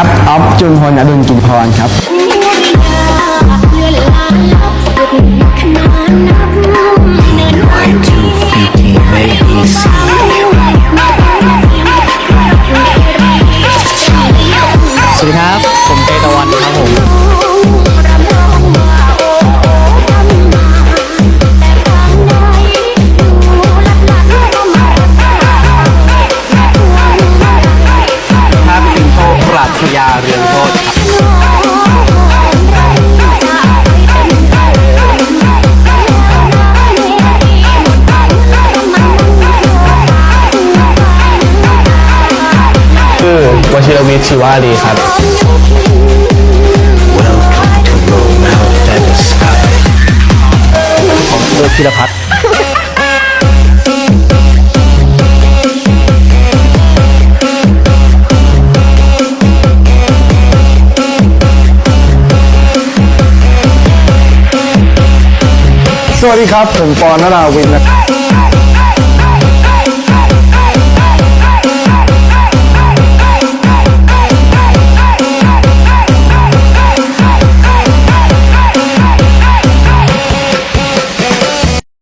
ครับออฟจุนพลอดุลกินพรครับ โทษครับชื่อวชิรวิทย์ชิวารีครับผมเลือกพิรพัฒน์ สวัสดีครับ ผมปอนนราวินนะครับ